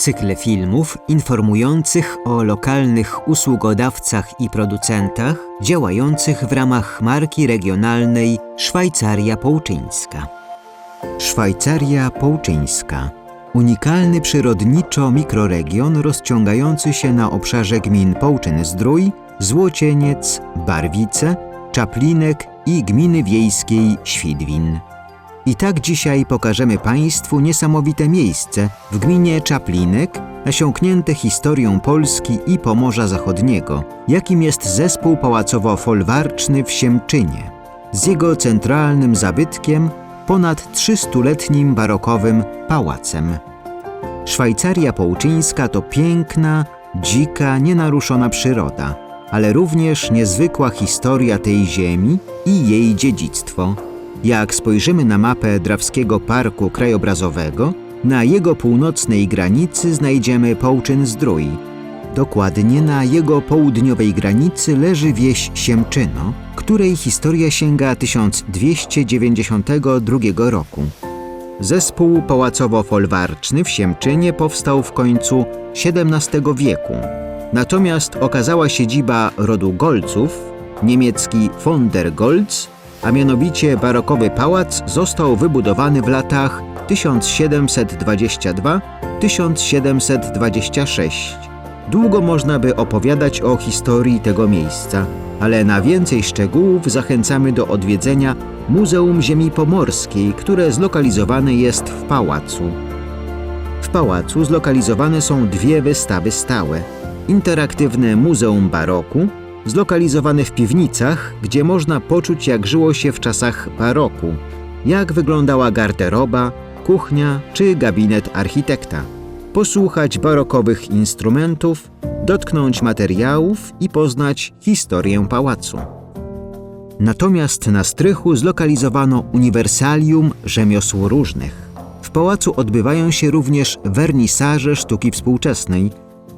Cykle filmów informujących o lokalnych usługodawcach i producentach działających w ramach marki regionalnej Szwajcaria Połczyńska. Szwajcaria Połczyńska. Unikalny przyrodniczo mikroregion rozciągający się na obszarze gmin Połczyn-Zdrój, Złocieniec, Barwice, Czaplinek i gminy wiejskiej Świdwin. I tak dzisiaj pokażemy Państwu niesamowite miejsce w gminie Czaplinek, nasiąknięte historią Polski i Pomorza Zachodniego, jakim jest zespół pałacowo-folwarczny w Siemczynie, z jego centralnym zabytkiem, ponad 300-letnim barokowym pałacem. Szwajcaria Połczyńska to piękna, dzika, nienaruszona przyroda, ale również niezwykła historia tej ziemi i jej dziedzictwo. Jak spojrzymy na mapę Drawskiego Parku Krajobrazowego, na jego północnej granicy znajdziemy Połczyn-Zdrój. Dokładnie na jego południowej granicy leży wieś Siemczyno, której historia sięga 1292 roku. Zespół pałacowo-folwarczny w Siemczynie powstał w końcu XVII wieku. Natomiast okazała siedziba rodu Golców, niemiecki von der Goltz, a mianowicie barokowy pałac został wybudowany w latach 1722-1726. Długo można by opowiadać o historii tego miejsca, ale na więcej szczegółów zachęcamy do odwiedzenia Muzeum Ziemi Pomorskiej, które zlokalizowane jest w pałacu. W pałacu zlokalizowane są dwie wystawy stałe. Interaktywne Muzeum Baroku, zlokalizowane w piwnicach, gdzie można poczuć, jak żyło się w czasach baroku, jak wyglądała garderoba, kuchnia czy gabinet architekta. Posłuchać barokowych instrumentów, dotknąć materiałów i poznać historię pałacu. Natomiast na strychu zlokalizowano uniwersalium rzemiosł różnych. W pałacu odbywają się również wernisaże sztuki współczesnej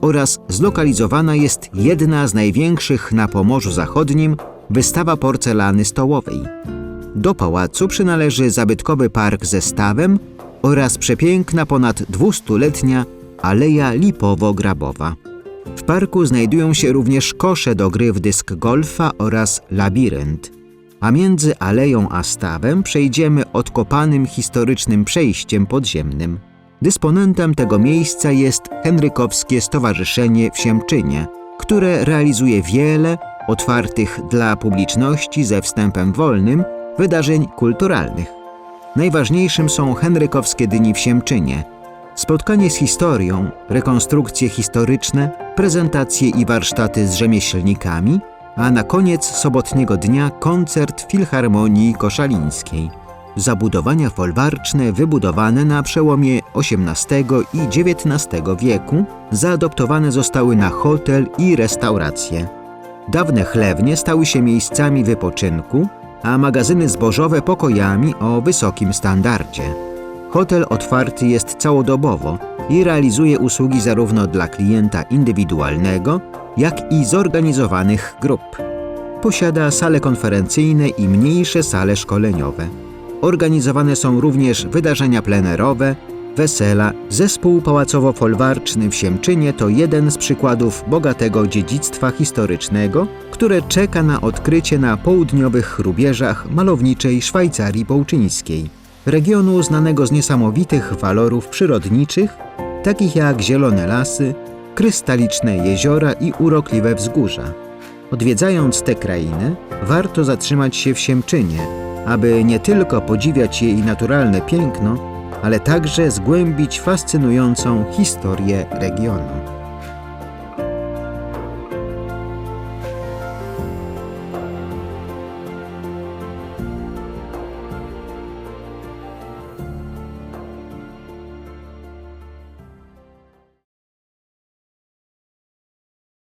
oraz zlokalizowana jest jedna z największych na Pomorzu Zachodnim wystawa porcelany stołowej. Do pałacu przynależy zabytkowy park ze stawem oraz przepiękna ponad 200-letnia Aleja Lipowo-Grabowa. W parku znajdują się również kosze do gry w dysk golfa oraz labirynt. A między aleją a stawem przejdziemy odkopanym historycznym przejściem podziemnym. Dysponentem tego miejsca jest Henrykowskie Stowarzyszenie w Siemczynie, które realizuje wiele otwartych dla publiczności ze wstępem wolnym wydarzeń kulturalnych. Najważniejszym są Henrykowskie Dni w Siemczynie, spotkanie z historią, rekonstrukcje historyczne, prezentacje i warsztaty z rzemieślnikami, a na koniec sobotniego dnia koncert Filharmonii Koszalińskiej. Zabudowania folwarczne wybudowane na przełomie XVIII i XIX wieku zaadoptowane zostały na hotel i restauracje. Dawne chlewnie stały się miejscami wypoczynku, a magazyny zbożowe pokojami o wysokim standardzie. Hotel otwarty jest całodobowo i realizuje usługi zarówno dla klienta indywidualnego, jak i zorganizowanych grup. Posiada sale konferencyjne i mniejsze sale szkoleniowe. Organizowane są również wydarzenia plenerowe, wesela. Zespół pałacowo-folwarczny w Siemczynie to jeden z przykładów bogatego dziedzictwa historycznego, które czeka na odkrycie na południowych rubieżach malowniczej Szwajcarii Połczyńskiej. Regionu znanego z niesamowitych walorów przyrodniczych, takich jak zielone lasy, krystaliczne jeziora i urokliwe wzgórza. Odwiedzając tę krainę, warto zatrzymać się w Siemczynie, aby nie tylko podziwiać jej naturalne piękno, ale także zgłębić fascynującą historię regionu.